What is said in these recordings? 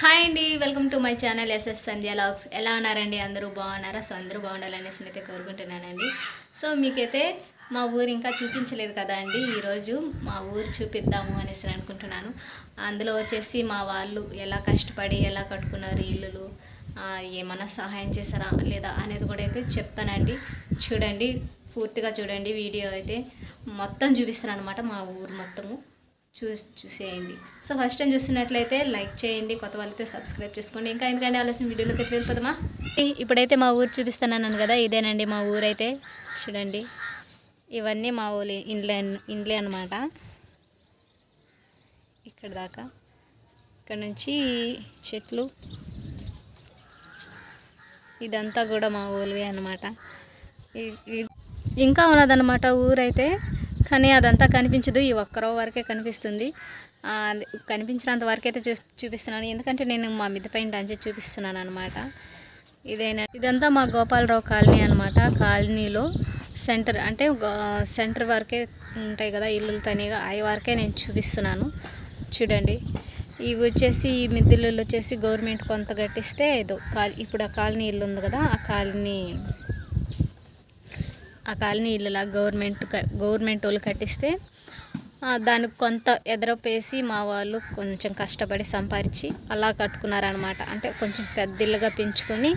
Hi అండి welcome to my channel SS Sandhya logs ఎలా ఉన్నారండి? అందరూ బాగున్నారా? సో అందరూ బాగుండాలనేసి అయితే కోరుకుంటున్నానండి. సో మీకైతే మా ఊరు ఇంకా చూపించలేదు కదా అండి. ఈరోజు మా ఊరు చూపిద్దాము అనేసి అనుకుంటున్నాను. అందులో వచ్చేసి మా వాళ్ళు ఎలా కష్టపడి ఎలా కట్టుకున్నారు ఇల్లులు ఏమైనా ఏమన్నా సహాయం చేశారా లేదా అనేది కూడా అయితే చెప్తానండి. చూడండి పూర్తిగా చూడండి. వీడియో అయితే మొత్తం చూపిస్తాను అనమాట మా ఊరు మొత్తము. చూ చూసేయండి. సో ఫస్ట్ టైం చూస్తున్నట్లయితే లైక్ చేయండి కొత్త వాళ్ళైతే సబ్స్క్రైబ్ చేసుకోండి. ఇంకా ఎందుకంటే ఆలోచన వీడియోలోకి అయితే వెళ్ళిపోతామా ఇప్పుడైతే మా ఊరు చూపిస్తున్నాను కదా ఇదేనండి మా ఊరైతే. చూడండి. ఇవన్నీ మా ఊరి ఇండ్లే ఇండ్లే అనమాట ఇక్కడ దాకా. ఇక్కడ నుంచి చెట్లు. ఇదంతా కూడా మా ఊరివే అనమాట ఇంకా ఉన్నదన్నమాట ఊరైతే. కానీ అదంతా కనిపించదు. ఈ ఒక్కరో వరకే కనిపిస్తుంది. కనిపించినంత వరకు అయితే చూ చూపిస్తున్నాను. ఎందుకంటే నేను మా మిద్ద పైన చూపిస్తున్నాను అనమాట ఇదైనా? ఇదంతా మా గోపాలరావు కాలనీ అనమాట కాలనీలో సెంటర్ అంటే సెంటర్ వరకే ఉంటాయి కదా ఇల్లులు తనిగా అవి వరకే నేను చూపిస్తున్నాను. చూడండి. ఇవి వచ్చేసి ఈ మిద్దిల్లు వచ్చేసి గవర్నమెంట్ కొంత కట్టిస్తే ఏదో కాల్ ఇప్పుడు ఆ కాలనీ ఇల్లు ఉంది కదా ఆ కాలనీ ఆ కాలనీ ఇల్లులా గవర్నమెంట్ గవర్నమెంట్ వాళ్ళు కట్టిస్తే దానికి కొంత ఎదరపేసి మా వాళ్ళు కొంచెం కష్టపడి సంపాదించి అలా కట్టుకున్నారనమాట అంటే కొంచెం పెద్ద ఇల్లుగా పెంచుకొని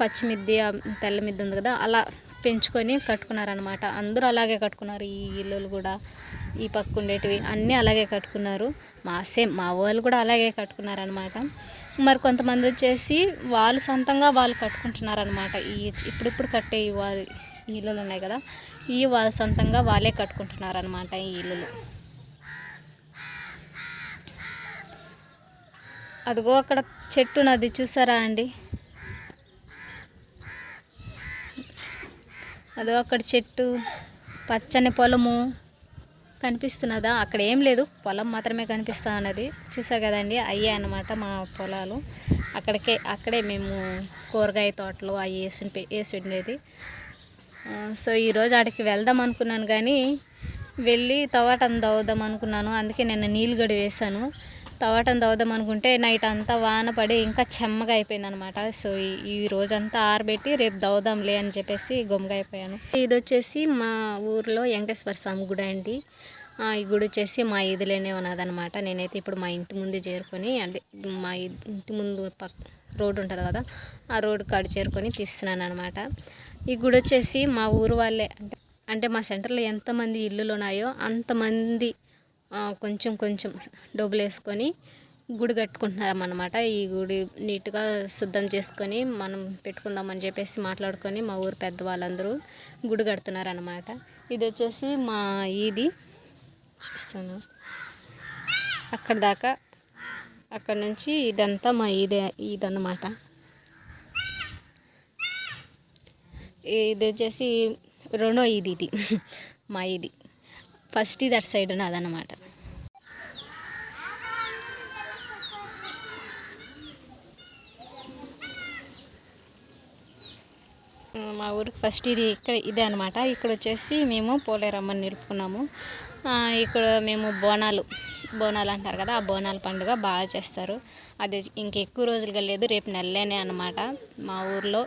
పచ్చిమిద్ది తెల్ల మిద్ది ఉంది కదా అలా పెంచుకొని కట్టుకున్నారనమాట అందరూ అలాగే కట్టుకున్నారు. ఈ ఇల్లులు కూడా ఈ పక్క ఉండేటివి అన్నీ అలాగే కట్టుకున్నారు. మా సేమ్ మా వాళ్ళు కూడా అలాగే కట్టుకున్నారనమాట మరి కొంతమంది వచ్చేసి వాళ్ళు సొంతంగా వాళ్ళు కట్టుకుంటున్నారనమాట ఈ ఇప్పుడిప్పుడు కట్టే వాళ్ళు ఇళ్ళు ఉన్నాయి కదా ఈ వాళ్ళ సొంతంగా వాళ్ళే కట్టుకుంటున్నారనమాట ఈ ఇల్లులు. అదిగో అక్కడ చెట్టు నది చూసారా అండి? అదో అక్కడ చెట్టు పచ్చని పొలము కనిపిస్తున్నదా? అక్కడ ఏం లేదు పొలం మాత్రమే కనిపిస్తా ఉన్నది. చూసారు కదండి అయ్యే అన్నమాట మా పొలాలు. అక్కడికే అక్కడే మేము కూరగాయ తోటలు అవి వేసి వేసి ఉండేది. సో ఈరోజు ఆడికి వెళ్దాం అనుకున్నాను కానీ వెళ్ళి తవాటం తవ్వుదాం అనుకున్నాను. అందుకే నేను నీళ్ళు గడి వేశాను. తవాటం తవ్వుదాం అనుకుంటే నైట్ అంతా వాన పడి ఇంకా చెమ్మగా అయిపోయింది అనమాట సో ఈ- ఈ రోజంతా ఆరబెట్టి రేపు దవ్వుదాంలే అని చెప్పేసి గొమ్మగా అయిపోయాను. ఇది వచ్చేసి మా ఊర్లో వెంకటేశ్వర స్వామి గుడి అండి. ఈ గుడి వచ్చేసి మా ఇదిలోనే ఉన్నదనమాట నేనైతే ఇప్పుడు మా ఇంటి ముందే చేరుకొని అంటే మా ఇంటి ముందు పక్క రోడ్డు ఉంటుంది కదా ఆ రోడ్డు కాడ చేరుకొని తీస్తున్నాను అనమాట ఈ గుడి వచ్చేసి మా ఊరు వాళ్ళే. అంటే అంటే మా సెంటర్లో ఎంతమంది ఇల్లులు ఉన్నాయో అంతమంది కొంచెం కొంచెం డబ్బులు వేసుకొని గుడి కట్టుకుంటున్నారన్నమాట. ఈ గుడి నీట్గా శుద్ధం చేసుకొని మనం పెట్టుకుందామని చెప్పేసి మాట్లాడుకొని మా ఊరు పెద్దవాళ్ళందరూ గుడి కడుతున్నారనమాట ఇది వచ్చేసి మా ఈది. చూపిస్తాను. అక్కడ దాకా అక్కడ నుంచి ఇదంతా మా ఇదే ఇదన్నమాట ఇది వచ్చేసి రెండో ఇది ఇది. మా ఇది ఫస్ట్ ఇది అటు సైడ్ ఉన్నదన్నమాట మా ఊరికి ఫస్ట్ ఇది ఇక్కడ ఇదే అనమాట ఇక్కడ వచ్చేసి మేము పోలేరమ్మని నిలుపుకున్నాము. ఇక్కడ మేము బోనాలు బోనాలు అంటారు కదా ఆ బోనాల పండుగ బాగా చేస్తారు. అది ఇంక ఎక్కువ రోజులుగా లేదు రేపు నెలలేనే అనమాట మా ఊర్లో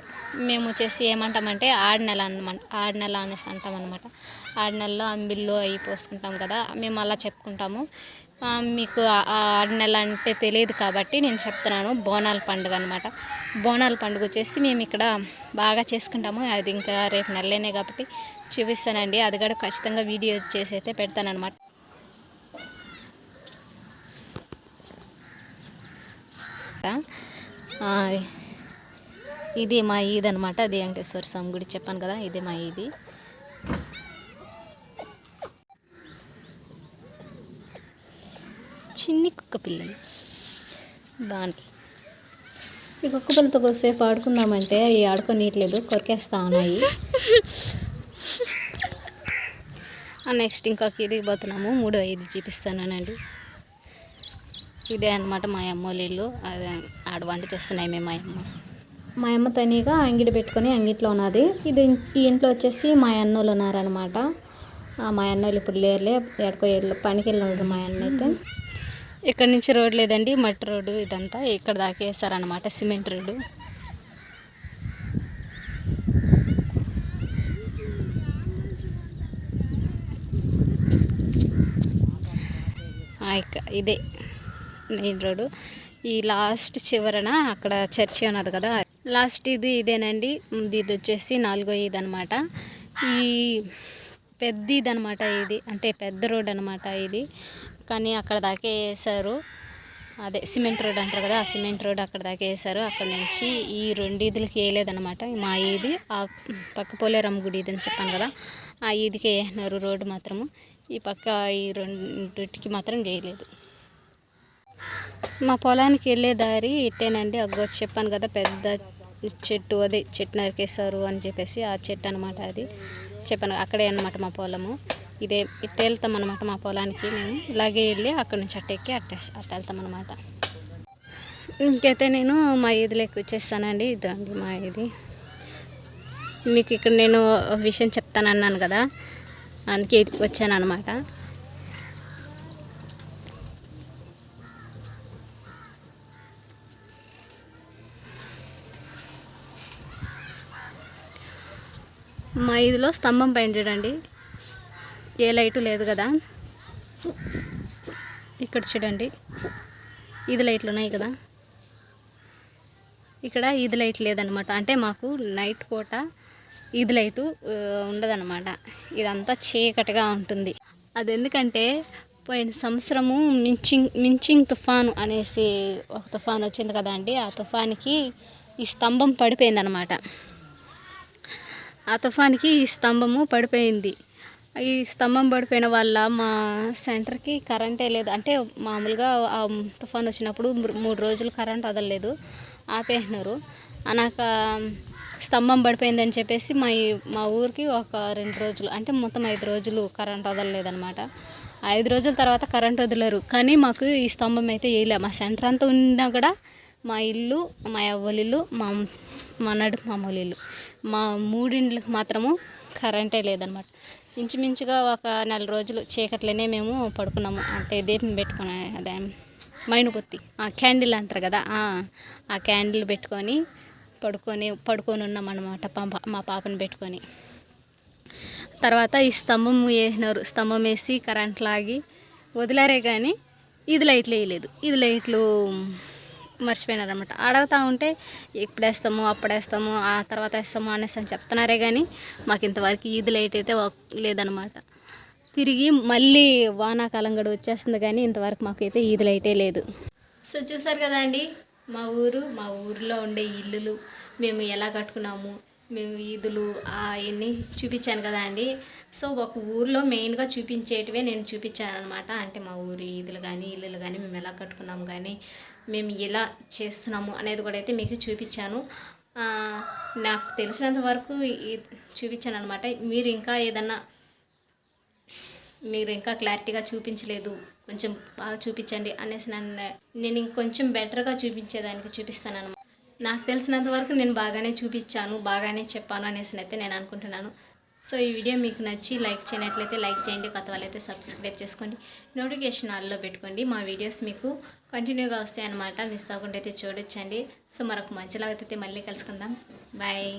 మేము వచ్చేసి ఏమంటామంటే ఆడి నెల అనమాట ఆడి నెల అనేసి అంటాం అనమాట ఆడి నెలలో అంబిల్లో అవి పోసుకుంటాం కదా మేము అలా చెప్పుకుంటాము. మీకు ఆడి నెల అంటే తెలియదు కాబట్టి నేను చెప్తున్నాను బోనాల పండుగ అనమాట బోనాల పండుగ వచ్చేసి మేము ఇక్కడ బాగా చేసుకుంటాము అది ఇంకా రేపు నెలలేనే కాబట్టి చూపిస్తానండి. అది కూడా ఖచ్చితంగా వీడియో చేసి అయితే పెడతానమాట ఇది మా ఈద్ అనమాట అది వెంకటేశ్వర స్వామి గుడి చెప్పాను కదా ఇది మా ఈది. చిన్ని కుక్క పిల్లలు. బాగుంటాయి ఈ కుక్క పిల్లతో కొద్దిసేపు ఆడుకుందామంటే అవి ఆడుకోనీయట్లేదు కొరికేస్తా ఉన్నాయి. నెక్స్ట్ ఇంకొక ఇది పోతున్నాము. మూడో ఇది చూపిస్తానండి ఇదే అనమాట మా అమ్మ వాళ్ళ ఇల్లు. అదే ఆడ వంట చేస్తున్నాయి మేము మా అమ్మ. మా అమ్మ తనిగా అంగిడి పెట్టుకొని అంగిట్లో ఉన్నది. ఇది ఈ ఇంట్లో వచ్చేసి మా అన్నోళ్ళు ఉన్నారనమాట మా అన్నోళ్ళు ఇప్పుడు లేరులే. ఎక్కడికో వెళ్ళి పనికి వెళ్ళి ఉన్నారు మా అన్న అయితే. ఇక్కడ నుంచి రోడ్ లేదండి. మట్టి రోడ్డు ఇదంతా. ఇక్కడ దాకా వేసారనమాట సిమెంట్ రోడ్డు. ఇదే మెయిన్ రోడ్డు ఈ లాస్ట్ చివరన అక్కడ చర్చి ఉన్నది కదా. లాస్ట్ ఇది ఇదేనండి. ఇది వచ్చేసి నాలుగో ఇది అనమాట ఈ పెద్ద ఇది అనమాట ఇది. అంటే పెద్ద రోడ్ అనమాట ఇది. కానీ అక్కడ దాకా వేసారు. అదే సిమెంట్ రోడ్ అంటారు కదా ఆ సిమెంట్ రోడ్ అక్కడ దాకా వేసారు. అక్కడ నుంచి ఈ రెండు ఈదులకి వేయలేదనమాట మా ఈది ఆ పక్క పోలేరమ్మ గుడి ఇది అని చెప్పాను కదా. ఆ ఈదికి వేసినారు రోడ్డు మాత్రము. ఈ పక్క ఈ రెండింటికి మాత్రం చేయలేదు మా పొలానికి వెళ్ళే దారి ఇట్టేనండి. అగ్గో చెప్పాను కదా పెద్ద చెట్టు అదే చెట్టు నరికేశారు అని చెప్పేసి ఆ చెట్టు అనమాట అది. చెప్పాను అక్కడే అనమాట మా పొలము. ఇదే ఇట్ట వెళ్తాం అనమాట మా పొలానికి మేము. ఇలాగే వెళ్ళి అక్కడ నుంచి అట్టెక్కి అట్ట అట్ట వెళ్తాం అనమాట ఇంకైతే నేను మా ఈదిలోకి వచ్చేస్తానండి. ఇదండి మా ఇది మీకు ఇక్కడ నేను విషయం చెప్తానన్నాను కదా. అందుకే వచ్చాను అనమాట మా ఇదిలో స్తంభం పైన చూడండి. ఏ లైటు లేదు కదా. ఇక్కడ చూడండి. ఇది లైట్లు ఉన్నాయి కదా. ఇక్కడ ఇది లైట్ లేదనమాట అంటే మాకు నైట్ పూట ఇది లైటు ఉండదనమాట ఉండదన్నమాట. ఇదంతా చీకటిగా ఉంటుంది. అది ఎందుకంటే పోయిన సంవత్సరము మించింగ్ మించింగ్ తుఫాను అనేసి ఒక తుఫాన్ వచ్చింది కదా అండి. ఆ తుఫానికి ఈ స్తంభం పడిపోయిందనమాట ఆ తుఫాన్కి ఈ స్తంభము పడిపోయింది. ఈ స్తంభం పడిపోయిన వల్ల మా సెంటర్కి కరెంటే లేదు. అంటే మామూలుగా ఆ తుఫాన్ వచ్చినప్పుడు మూడు- మూడు రోజులు కరెంట్ వదలలేదు. ఆపేసినారు. అనాక స్తంభం పడిపోయిందని చెప్పేసి మా మా ఊరికి ఒక రెండు రోజులు అంటే మొత్తం ఐదు రోజులు కరెంట్ వదలలేదనమాట ఐదు రోజుల తర్వాత కరెంట్ వదిలేరు. కానీ మాకు ఈ స్తంభం అయితే వేయలే మా సెంటర్ అంతా ఉన్నా కూడా మా ఇల్లు మా అవ్వలిల్లు మా మా నడు మామూలు ఇల్లు. మా మూడిండ్లకు మాత్రము కరెంటే లేదనమాట ఇంచుమించుగా ఒక నెల రోజులు చీకట్లోనే మేము పడుకున్నాము. అంటే దీపం పెట్టుకునే అదే మైనుపొత్తి. ఆ క్యాండిల్ అంటారు కదా ఆ క్యాండిల్ పెట్టుకొని పడుకొని పడుకొని ఉన్నాం అనమాట పాప మా పాపను పెట్టుకొని. తర్వాత ఈ స్తంభం వేసినారు. స్తంభం వేసి కరెంట్ లాగి వదిలారే కానీ ఇది లైట్లు వేయలేదు ఇది లైట్లు మర్చిపోయినారు అనమాట అడుగుతూ ఉంటే ఎప్పుడేస్తాము వేస్తాము అప్పుడు వేస్తాము ఆ తర్వాత వేస్తాము అనేసి అని చెప్తున్నారే కానీ మాకు ఇంతవరకు ఈది లైట్ అయితే లేదనమాట తిరిగి మళ్ళీ వానాకాలం కూడా వచ్చేస్తుంది కానీ ఇంతవరకు మాకైతే ఈది లైటే లేదు. సో చూసారు కదా అండి మా ఊరు మా ఊరిలో ఉండే ఇల్లులు మేము ఎలా కట్టుకున్నాము మేము వీధులు అవన్నీ చూపించాను కదా అండి. సో ఒక ఊర్లో మెయిన్గా చూపించేటివే నేను చూపించాను అనమాట అంటే మా ఊరి వీధులు కానీ ఇల్లులు కానీ మేము ఎలా కట్టుకున్నాము కానీ మేము ఎలా చేస్తున్నాము అనేది కూడా అయితే మీకు చూపించాను. నాకు తెలిసినంత వరకు చూపించాను అనమాట మీరు ఇంకా ఏదన్నా మీరు ఇంకా క్లారిటీగా చూపించలేదు కొంచెం బాగా చూపించండి అనేసి నన్ను నేను ఇంకొంచెం బెటర్గా చూపించేదానికి చూపిస్తాను అనమాట నాకు తెలిసినంత వరకు నేను బాగానే చూపించాను బాగానే చెప్పాను అనేసి అయితే నేను అనుకుంటున్నాను. సో ఈ వీడియో మీకు నచ్చి లైక్ చేయనట్లయితే లైక్ చేయండి కొత్త వాళ్ళైతే సబ్స్క్రైబ్ చేసుకోండి. నోటిఫికేషన్ ఆల్లో పెట్టుకోండి మా వీడియోస్ మీకు కంటిన్యూగా వస్తాయన్నమాట. మిస్ అవ్వకుండా అయితే చూడొచ్చండి. సో మరొక మంచిలాగా అయితే మళ్ళీ కలుసుకుందాం. బాయ్